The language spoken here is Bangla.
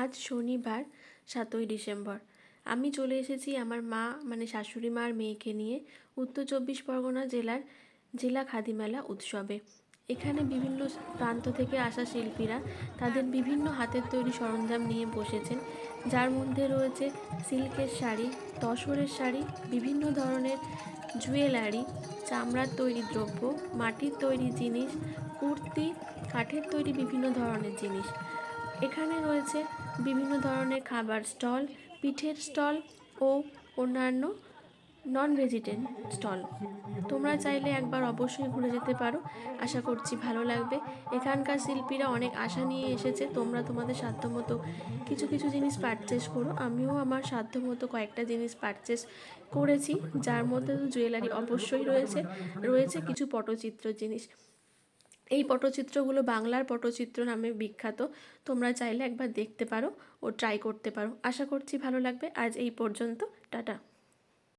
আজ শনিবার, সাতই ডিসেম্বর। আমি চলে এসেছি আমার মা মানে শাশুড়ি মার মেয়েকে নিয়ে উত্তর চব্বিশ পরগনা জেলার জেলা খাদিমেলা উৎসবে। এখানে বিভিন্ন প্রান্ত থেকে আসা শিল্পীরা তাদের বিভিন্ন হাতের তৈরি সরঞ্জাম নিয়ে বসেছেন, যার মধ্যে রয়েছে সিল্কের শাড়ি, তসরের শাড়ি, বিভিন্ন ধরনের জুয়েলারি, চামড়ার তৈরি দ্রব্য, মাটির তৈরি জিনিস, কুর্তি, কাঠের তৈরি বিভিন্ন ধরনের জিনিস। এখানে রয়েছে বিভিন্ন ধরনের খাবার স্টল, পিঠের স্টল ও অন্যান্য নন ভেজিটেন স্টল। তোমরা চাইলে একবার অবশ্যই ঘুরে যেতে পারো। আশা করছি ভালো লাগবে। এখানকার শিল্পীরা অনেক আশা নিয়ে এসেছে। তোমরা তোমাদের সাধ্যমতো কিছু কিছু জিনিস পারচেস করো। আমিও আমার সাধ্যমতো কয়েকটা জিনিস পারচেস করেছি। যার মধ্যে জুয়েলারি অবশ্যই রয়েছে। রয়েছে কিছু পটচিত্র জিনিস। এই পটচিত্রগুলো বাংলার পটচিত্র নামে বিখ্যাত। তোমরা চাইলে একবার দেখতে পারো ও ট্রাই করতে পারো। আশা করছি ভালো লাগবে। আজ এই পর্যন্ত। টাটা।